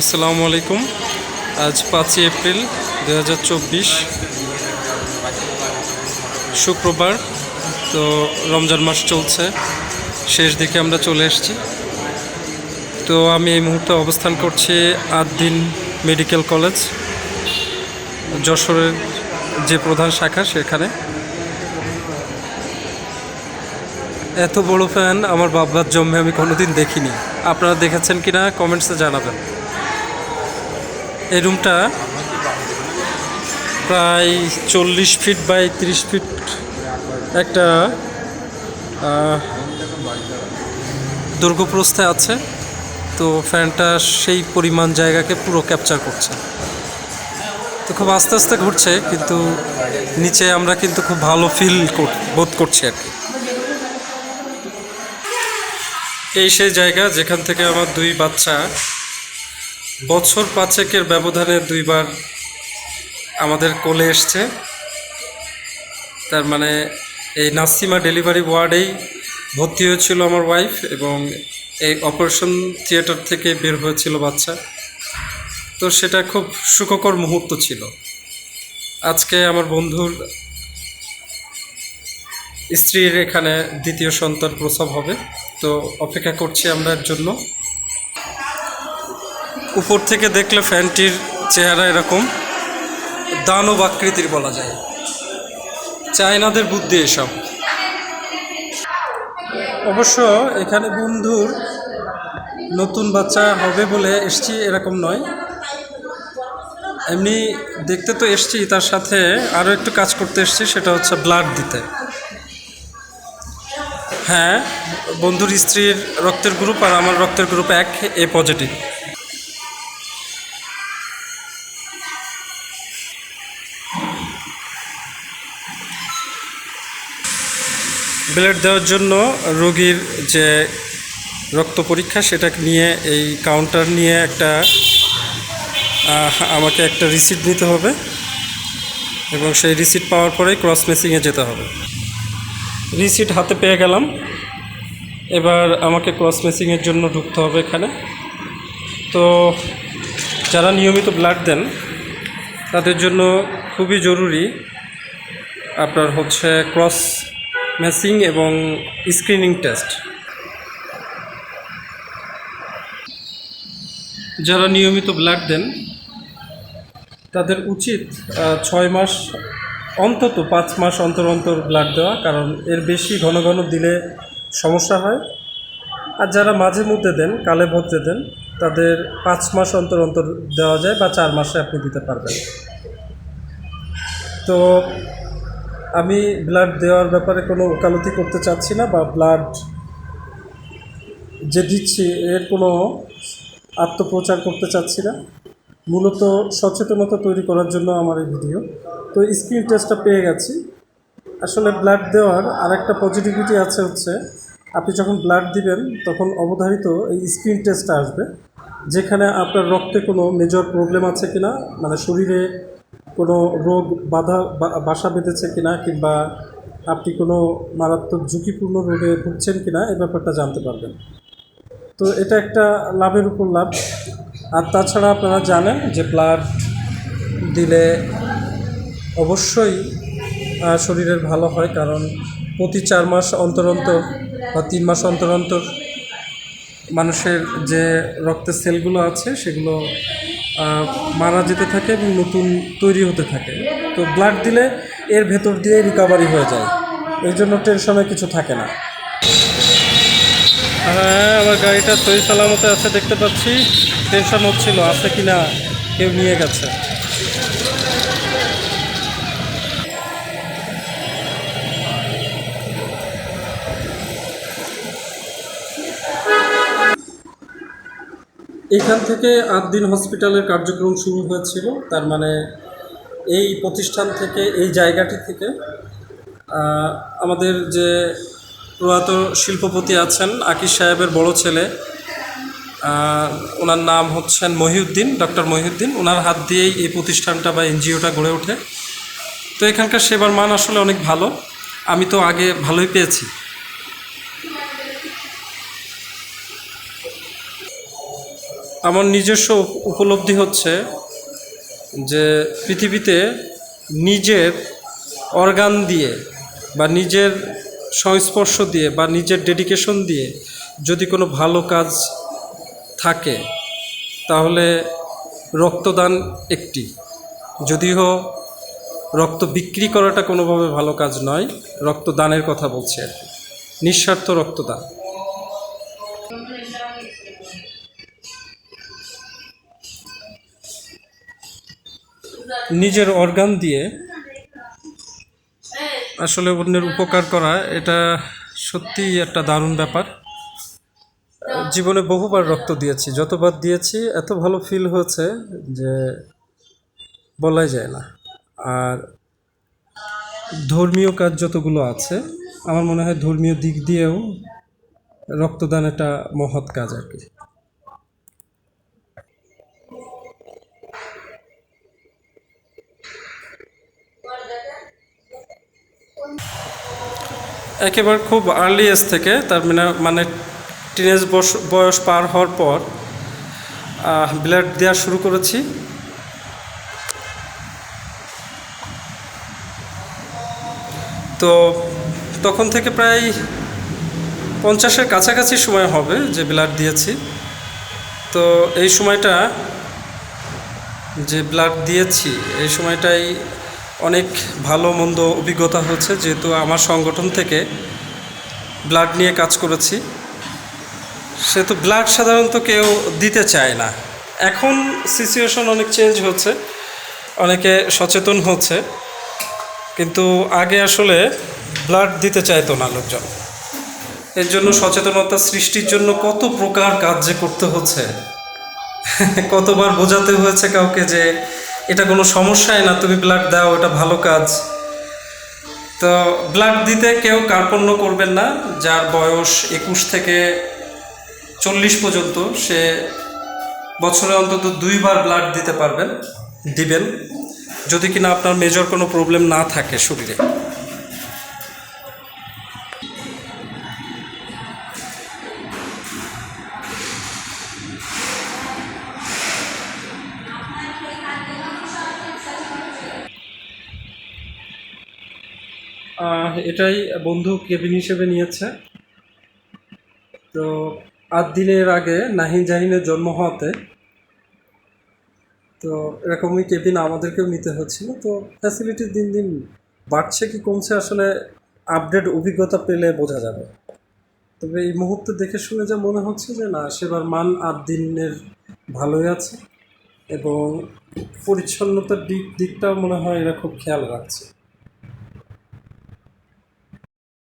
আসসালামু আলাইকুম। আজ পাঁচই এপ্রিল দু হাজার চব্বিশ, শুক্রবার। তো রমজান মাস চলছে, শেষ দিকে আমরা চলে এসেছি। তো আমি এই মুহূর্তে অবস্থান করছি আট দিন মেডিকেল কলেজ, যশোরের যে প্রধান শাখা সেখানে। এত বড় ফ্যান, আমার বাবার জন্মে আমি কোনোদিন দেখিনি। আপনারা দেখেছেন কিনা কমেন্টসে জানাবেন। এই রুমটা প্রায় চল্লিশ ফিট বাই তিরিশ ফিট একটা আহ, দৈর্ঘ্যপ্রস্থে আছে। তো ফ্যানটা সেই পরিমাণ জায়গাকে পুরো ক্যাপচার করছে। তো খুব আস্তে আস্তে ঘুরছে কিন্তু নিচে আমরা কিন্তু খুব ভালো ফিল বোধ করছি আর কি। এই সেই জায়গা যেখান থেকে আমার দুই বাচ্চা বছর পাঁচেকের ব্যবধানে দুইবার আমাদের কোলে এসছে। তার মানে এই নাসিমা ডেলিভারি ওয়ার্ডেই ভর্তি হয়েছিল আমার ওয়াইফ এবং এই অপারেশন থিয়েটার থেকে বের হয়েছিল বাচ্চা। তো সেটা খুব সুখকর মুহূর্ত ছিল। আজকে আমার বন্ধুর স্ত্রীর এখানে দ্বিতীয় সন্তান প্রসব হবে। তো অপেক্ষা করছি আমরা এর জন্য। উপর থেকে দেখলে ফ্যানটির চেহারা এরকম। দানব আকৃতির বলা যায়। চায়নাদের বুদ্ধি এসব। অবশ্য এখানে বন্ধুর নতুন বাচ্চা হবে বলে এসছি এরকম নয়। এমনি দেখতে তো এসছি, তার সাথে আরও একটু কাজ করতে এসছি, সেটা হচ্ছে ব্লাড দিতে। হ্যাঁ বন্ধুর স্ত্রীর রক্তের গ্রুপ আর আমার রক্তের গ্রুপ এক, এ পজিটিভ ব্লাড দেওয়ার জন্য রোগীর যে রক্ত পরীক্ষা, সেটা নিয়ে এই কাউন্টার নিয়ে একটা আমাকে একটা রিসিট নিতে হবে এবং সেই রিসিট পাওয়ার পরেই ক্রস মেসিংয়ে যেতে হবে। রিসিট হাতে পেয়ে গেলাম। এবার আমাকে ক্রস মেসিংয়ের জন্য ঢুকতে হবে এখানে। তো যারা নিয়মিত ব্লাড দেন, তাদের জন্য খুবই জরুরি আপনার হচ্ছে ক্রস ম্যাচিং এবং স্ক্রিনিং টেস্ট। যারা নিয়মিত ব্লাড দেন, তাদের উচিত ছয় মাস অন্তত পাঁচ মাস অন্তর অন্তর ব্লাড দেওয়া, কারণ এর বেশি ঘন ঘন দিলে সমস্যা হয়। আর যারা মাঝে মধ্যে দেন, কালে ভদ্রে দেন, তাদের পাঁচ মাস অন্তর অন্তর দেওয়া যায় বা চার মাসে আপনি দিতে পারবেন। তো আমি ব্লাড দেওয়ার ব্যাপারে কোনো ওকালতি করতে চাচ্ছি না বা ব্লাড যে দিচ্ছি, এর কোনো আত্মপ্রচার করতে চাচ্ছি না। মূলত সচেতনতা তৈরি করার জন্য আমার এই ভিডিও। তো স্ক্রিন টেস্টটা পেয়ে গেছি। আসলে ব্লাড দেওয়ার আরেকটা পজিটিভিটি আছে হচ্ছে, আপনি যখন ব্লাড দিবেন, তখন অবধারিত এই স্ক্রিন টেস্টটা আসবে, যেখানে আপনার রক্তে কোনো মেজর প্রবলেম আছে কিনা মানে শরীরে কোনো রোগ, বাধা বাসা বেঁধেছে কিনা, কিংবা আপনি কোনো মারাত্মক ঝুঁকিপূর্ণ রোগে ভুগছেন কিনা, এ ব্যাপারটা জানতে পারবেন। তো এটা একটা লাভের উপর লাভ। আর তাছাড়া আপনারা জানেন যে ব্লাড দিলে অবশ্যই শরীরের ভালো হয়, কারণ প্রতি চার মাস অন্তর অন্তর বা তিন মাস অন্তর অন্তর মানুষের যে রক্তের সেলগুলো আছে, সেগুলো মারা যেতে থাকে এবং নতুন তৈরি হতে থাকে। তো ব্লাড দিলে এর ভেতর দিয়ে রিকভারি হয়ে যায়। এই জন্য টেনশনে কিছু থাকে না। হ্যাঁ আমার গাড়িটা সই সালামতে আছে, দেখতে পাচ্ছি। টেনশন হচ্ছিল, আছে কি না কেউ নিয়ে গেছে। এখান থেকে আট দিন হসপিটালের কার্যক্রম শুরু হয়েছিল, তার মানে এই প্রতিষ্ঠান থেকে, এই জায়গাটি থেকে আমাদের যে প্রয়াত শিল্পপতি আছেন আকিস সাহেবের বড় ছেলে ওনার নাম হচ্ছেন মহিউদ্দিন, ডক্টর মহিউদ্দিন। ওনার হাত দিয়েই এই প্রতিষ্ঠানটা বা এনজিওটা গড়ে ওঠে। তো এখানকার সেবার মান আসলে অনেক ভালো। আমি তো আগে ভালোই পেয়েছি। আমার নিজস্ব উপলব্ধি হচ্ছে যে পৃথিবীতে নিজের অর্গান দিয়ে বা নিজের সংস্পর্শ দিয়ে বা নিজের ডেডিকেশন দিয়ে যদি কোনো ভালো কাজ থাকে, তাহলে রক্তদান একটি। যদিও রক্ত বিক্রি করাটা কোনোভাবে ভালো কাজ নয়, রক্তদানের কথা বলছি আর কি। নিঃস্বার্থ রক্তদান। নিজের অর্গান দিয়ে আসলে অন্যের উপকার করা, এটা সত্যিই একটা দারুণ ব্যাপার। জীবনে বহুবার রক্ত দিয়েছি, যতবার দিয়েছি, এত ভালো ফিল হয়েছে যে বলাই যায় না। আর ধর্মীয় কাজ যতগুলো আছে, আমার মনে হয় ধর্মীয় দিক দিয়েও রক্তদান একটা মহৎ কাজ আর কি। একেবারে খুব আর্লি এজ থেকে, তার মানে মানে টিনেজ বয়স পার হওয়ার পর ব্লাড দেওয়া শুরু করেছি। তো তখন থেকে প্রায় পঞ্চাশের কাছাকাছি সময় হবে যে ব্লাড দিয়েছি। তো এই সময়টা যে ব্লাড দিয়েছি, এই সময়টাই অনেক ভালো, মন্দ অভিজ্ঞতা হচ্ছে যেহেতু আমার সংগঠন থেকে ব্লাড নিয়ে কাজ করেছি। সেহেতু ব্লাড সাধারণত কেউ দিতে চায় না। এখন সিচুয়েশন অনেক চেঞ্জ হচ্ছে, অনেকে সচেতন হচ্ছে, কিন্তু আগে আসলে ব্লাড দিতে চাইতো না লোকজন। এর জন্য সচেতনতা সৃষ্টির জন্য কত প্রকার কাজ যে করতে হচ্ছে, কতবার বোঝাতে হয়েছে কাউকে যে এটা কোনো সমস্যাই না, তুমি ব্লাড দাও, এটা ভালো কাজ। তো ব্লাড দিতে কেউ কার্পণ্য করবেন না, যার বয়স একুশ থেকে চল্লিশ পর্যন্ত সে বছরে অন্তত দুইবার ব্লাড দিতে পারবেন, দিবেন। যদি কিনা আপনার মেজর কোনো প্রবলেম না থাকে শরীরে। এটাই বন্ধু কেবিন হিসেবে নিয়েছে। তো আট দিনের আগে নাহিন জাহিনের জন্ম হওয়াতে, তো এরকমই কেবিন আমাদেরকেও নিতে হচ্ছিল। তো ফ্যাসিলিটি দিন দিন বাড়ছে কি কমছে আসলে আপডেট অভিজ্ঞতা পেলে বোঝা যাবে। তবে এই মুহূর্তে দেখে শুনে যা মনে হচ্ছে যে না, সেবার মান আট দিনের ভালোই আছে এবং পরিচ্ছন্নতার দিক দিকটাও মনে হয় এরা খুব খেয়াল রাখছে।